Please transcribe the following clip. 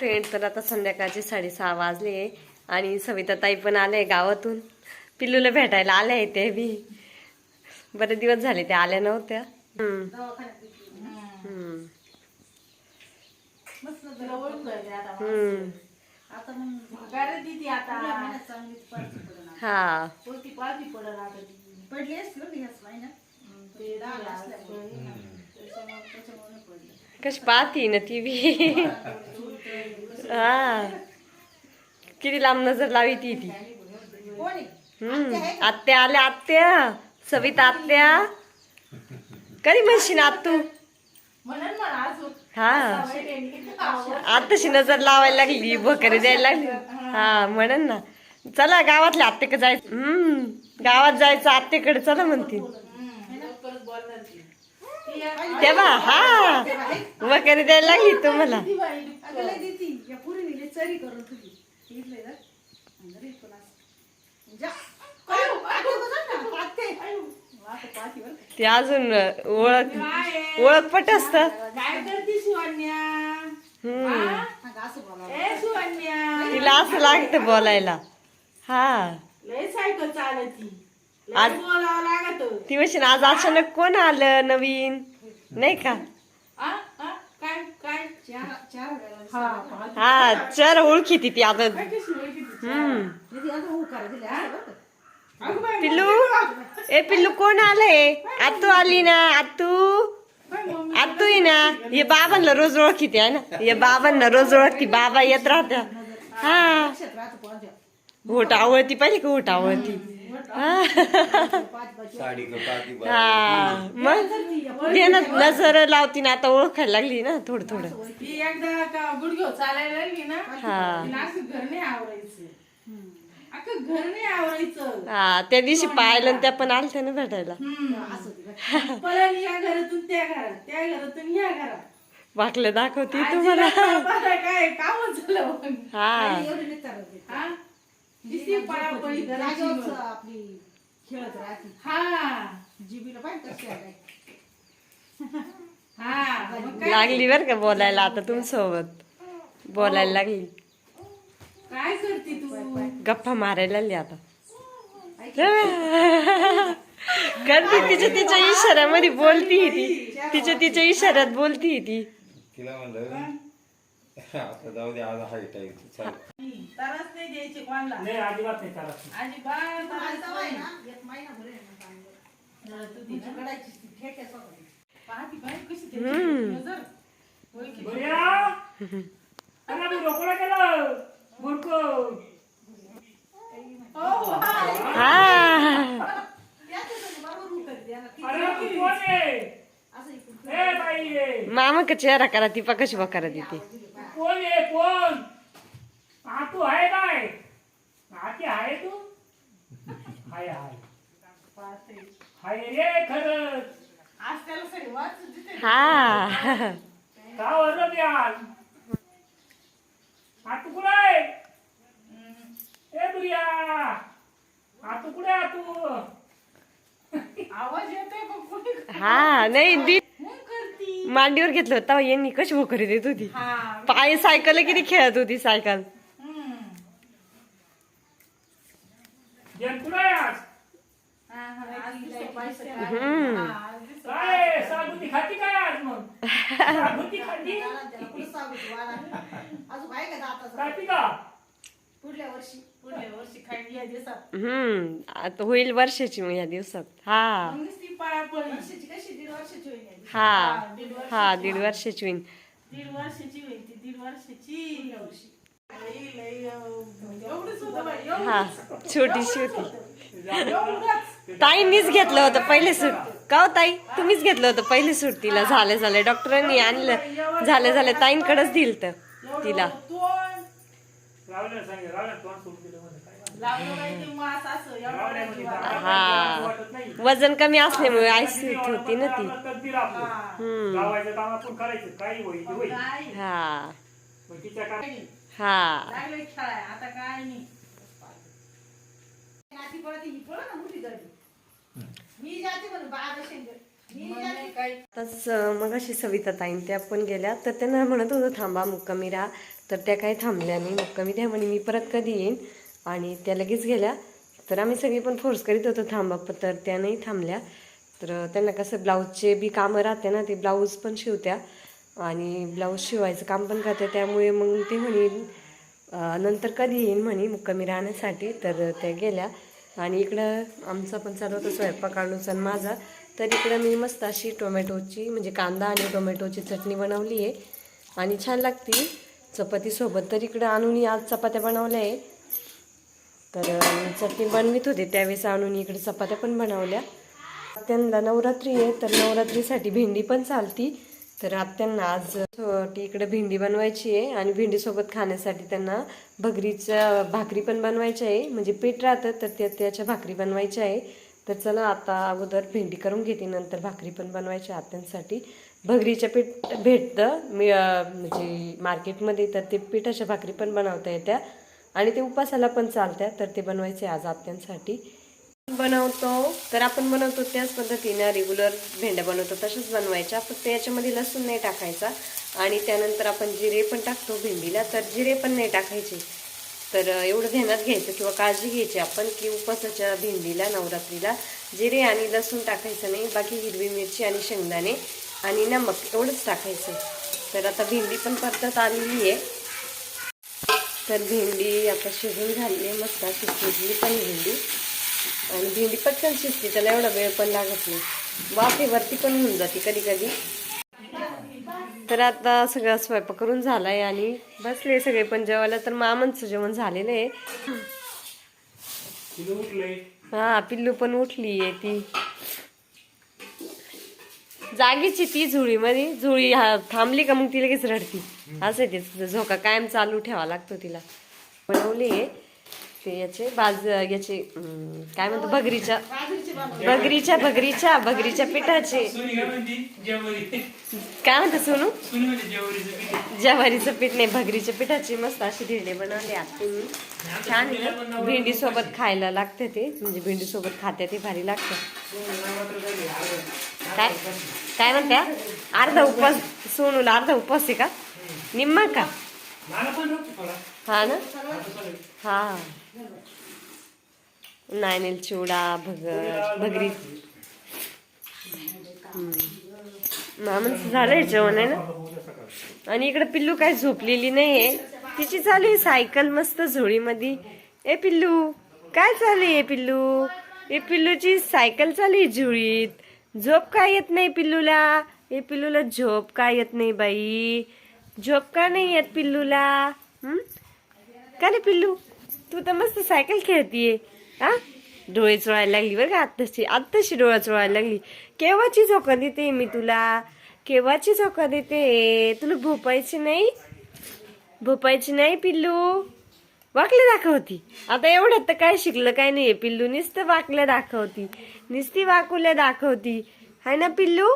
Friend तर आता संध्याकाळचे साडेसहा वाजले आणि सविता ताई पण आले गावातून. पिल्लूला भेटायला आले आहे ते बी. बरेच दिवस झाले त्या आल्या नव्हत्या. हा. ती पडली. असती ते कशी पाहती ना ती बी हा किती लांब नजर लावी ती ती हम्म आत्या आल्या आत्या सविता आत्या कधी म्हणशील मला अजून हा. आत्ताशी नजर लावायला लागली भकरी द्यायला लागली हा म्हणन ना चला गावातल्या आत्तेकडे जायचं हम्म गावात जायचं आत्तेकडे चला म्हणते हम्म, लवकरच बोलणार ती. ती या- तेव्हा हा. भकरी द्यायला लागली तुम्हाला ती अजून ओळख ओळख पट असत काय करते शिवण्या हम्म. हा? अगं असं बोलावं. ए शिवण्या तिला असं लागतं बोलायला. हा. लय सायकल चालती आज- बोलावं लागत ती म्हणशील आज अचानक कोण आलं नवीन नाही का आ? आ? काय काय चार चार वेळा हा. हा चर ओळखी ती ती आता? हम्म. अगं बाई, पिल्लू ए पिल्लू कोण आलंय आतू आली ना आतू बाई, मम्मी. आतू आहे ना हे बाबांना रोज ओळखीते आहे ना हे बाबांना रोज ओळखती बाबा येत राहत्या हा. होट आवडती पाहिजे का होट आवडती हा साडी हा मग दे ना नजर लावती ना आता ओळखायला लागली ना थोडं थोडं ती एकदा का चालायला लागली ना हा तिला असं घर नाही आवरायचं अख्खं घर नाही आवरायचं हा त्या दिवशी पाहिलं आणि त्या पण आलत्या ना भेटायला हम्म. या घरातून त्या घरात त्या घरातून या घरात वाकलं दाखवती आजीला तुम्हाला बाबा काय काम झालं हा हा दिसती पळापळी. आपली खेळत राहते. हा. जीबीला पाहिजे कशी आहे हा मग काय? लागली बर का बोलायला आता तुमच्यासोबत? बोलायला लागली. काय करते तू? गप्पा मारायला लागली आता. करते तिच्या तिच्या इशाऱ्यामध्ये बोलती ती. तिच्या तिच्या इशाऱ्यात बोलती ती. तिला म्हणलं आता जाऊ दे आज हाय टाईम चाल. तरच नाही द्यायचे कोणाला? नाही अजिबात नाही चालत अजिबात आहे ती बाई कशी त्याची अरे मी रोकडा केलं. हो, हा. हा अरे तू कोण आहे? ए बाई आहे. मामा का चेहरा करा ती कशी बकारा देते तू. कोण? आहे कोण हा तू आहे काय आहे तू? हाय हाय. पाहते. हाय रे खरंच. आज त्याला देते. हा. का वरलं ते आज? हा तू कुठं आहे? ए बुरिया हा तू कुठे आहे तू? आवाज येतोय पण हा नाही दी मांडीवर घेतलं होतं तेव्हा यांनी कशी भोकरी देत होती? पाय सायकल किती खेळत होती सायकल? हम्म. हा, हा. हा, आता होईल वर्षाची मग या दिवसात. हा. वर्षाची कशी? दीड वर्षाची होईल. हा. हा दीड वर्षाची दीड होईल. ती दीड एवढंच. हा छोटीशी होती. ताईंनीच घेतलं होतं पहिले सूट. का हो ताई? तुम्हीच घेतलं होतं पहिले सूट तिला. झालं झालं. डॉक्टरांनी आणलं. झालं झालं. ताईंकडेच दिलं तर तिला हा. वजन कमी असल्यामुळे आयसी होती ना ती आपलं तकदीर आपलं. हा. हम्म. गावाचं काम आपण करायचं काही होईल ते होईल. काय? हा. मग हा. ही आताच अशी सविता ताईन त्या पण गेल्या. तर त्यांना म्हणत होतं थांबा मुक्कामी राहा. तर त्या काही थांबल्या नाही. मग कमी द्या म्हणे मी परत कधी येईन. आणि त्या लगेच गेल्या. तर आम्ही सगळी पण फोर्स करीत होतो थांबा तर त्या नाही थांबल्या. तर त्यांना कसं ब्लाऊजचे बी कामं राहते ना ते ब्लाऊज पण शिवत्या. आणि ब्लाऊज शिवायचं काम पण करते. त्यामुळे मग ते म्हणे नंतर कधी येईन म्हणे मुक्कामी राहण्यासाठी. तर त्या गेल्या. आणि इकडं आमचा पण चालू होता स्वयंपाक आणूचा आणि माझा. तर इकडं मी मस्त अशी टोमॅटोची म्हणजे कांदा आणि टोमॅटोची चटणी बनवली आहे. आणि छान लागते. चपातीसोबत तर इकडं आणून आज चपात्या बनवल्या आहे. तर चटणी बनवित होते. त्यावेळेस आणून इकडे चपात्या पण बनवल्या. त्यांना नवरात्री आहे तर नवरात्रीसाठी भेंडी पण चालती. तर आत्यांना आज ती इकडे भेंडी बनवायची आहे आणि भेंडीसोबत खाण्यासाठी त्यांना भगरीच्या भाकरी पण बनवायची आहे. म्हणजे पीठ राहतं तर त्या त्याच्या भाकरी बनवायच्या आहे. तर चला आता अगोदर भेंडी करून घेते नंतर भाकरी पण बनवायची आत्यांसाठी. भगरीच्या पीठ भेटतं मी म्हणजे मार्केटमध्ये तर ते पिठाच्या भाकरी पण बनवता येत्या. आणि ते उपासाला पण चालतात तर ते बनवायचे आज आत्यांसाठी बनवतो. तर आपण बनवतो त्याच पद्धतीनं रेग्युलर भेंड्या बनवतो तशाच बनवायच्या. फक्त याच्यामध्ये लसूण नाही टाकायचा. आणि त्यानंतर आपण जिरे पण टाकतो भेंडीला. तर जिरे पण नाही टाकायचे. तर एवढं ध्यानात घ्यायचं किंवा काळजी घ्यायची आपण की उपासाच्या भेंडीला नवरात्रीला जिरे आणि लसूण टाकायचं नाही. बाकी हिरवी मिरची आणि शेंगदाणे आणि नमक एवढंच टाकायचं. तर आता भेंडी पण परतत आलेली आहे. तर भेंडी आता शिजून झाली आहे मस्त अशी शिजली पण भेंडी. आणि भेंडी पटकन शिजते त्याला एवढा वेळ पण लागत नाही. वाफेवरती पण होऊन जाते कधी कधी. तर आता सगळं स्वयंपाक करून झालाय आणि बसले सगळे पण जेवायला. तर मामांचं जेवण झालेलं आहे. हा पिल्लू पण उठली आहे ती. जागीची ती झुळीमध्ये. झुळी हा थांबली का मग ती लगेच रडती. असं आहे झोका कायम चालू ठेवा लागतो तिला. बनवली आहे. ते याचे बाज याचे काय म्हणतो भगरीच्या भगरीच्या भगरीच्या भगरीच्या पिठाचे. काय म्हणतो सोनू? पीठ ज्वारीचं पीठ नाही भगरीच्या पिठाची मस्त अशी धिरडे बनवले आत्तीने छान भेंडी सोबत खायला लागते ते म्हणजे भेंडी सोबत खाते ते भारी लागतं. काय? काय म्हणत्या? अर्धा उपवास सोनूला अर्धा उपवास आहे का? निम्मा का हा ना आता सगळं. हा चिवडा भगर भगरी मामांचं झालंय जेवण आहे ना आणि इकडे पिल्लू काय झोपलेली नाहीये तिची चालू आहे सायकल मस्त झोळीमध्ये ए पिल्लू काय चालू आहे पिल्लू ए पिल्लूची सायकल चालू आहे झोळीत झोप काय येत नाही पिल्लूला ए पिल्लूला झोप काय येत नाही बाई झोप का नाही येत पिल्लूला? का रे पिल्लू? तू तर मस्त सायकल खेळतीये. हा डोळे चोळायला लागली बरं का आत्ताशी. आत्ताशी डोळा चोळायला लागली. केव्हाची झोका देते मी तुला? केव्हाची झोका देते? तुला भोपायची नाही? भोपायची नाही पिल्लू? वाकल्या दाखवती. आता एवढ्यात तर काय शिकलं काय नाहीये. पिल्लू नुसतं वाकल्या दाखवती. नुसती वाकुल्या दाखवती. हाय ना पिल्लू?